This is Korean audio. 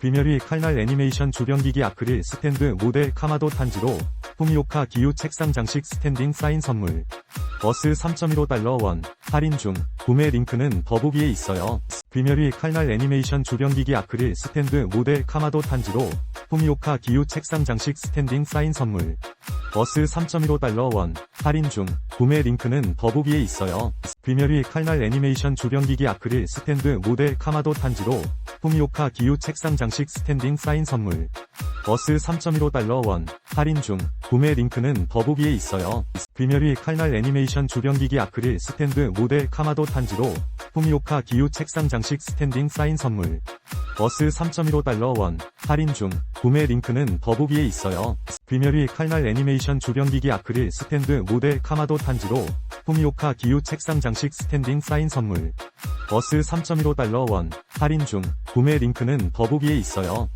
귀멸이 칼날 애니메이션 조변기기 아크릴 스탠드 모델 카마도 탄지로 후미오카 기유 책상 장식 스탠딩 사인 선물. 버스 3.15달러 원. 할인 중. 구매 링크는 더보기에 있어요. 귀멸이 칼날 애니메이션 조변기기 아크릴 스탠드 모델 카마도 탄지로 후미오카 기유 책상 장식 스탠딩 사인 선물. 버스 3.15달러 원. 할인 중. 구매 링크는 더보기에 있어요. 귀멸이 칼날 애니메이션 조변기기 아크릴 스탠드 모델 카마도 탄지로 후미오카 기유 책상 장식 스탠딩 사인 선물. 버스 3.15달러 원. 할인 중. 구매 링크는 더보기에 있어요. 귀멸이 칼날 애니메이션 조변기기 아크릴 스탠드 모델 카마도 탄지로 후미오카 기유 책상 장식 스탠딩 사인 선물. 버스 3.15달러 원. 할인 중. 구매 링크는 더보기에 있어요. 귀멸이 칼날 애니메이션 조변기기 아크릴 스탠드 모델 카마도 탄지로 후미오카 기유 책상 장식 스탠딩 사인 선물 버스 3.15달러 원 할인 중 구매 링크는 더보기에 있어요.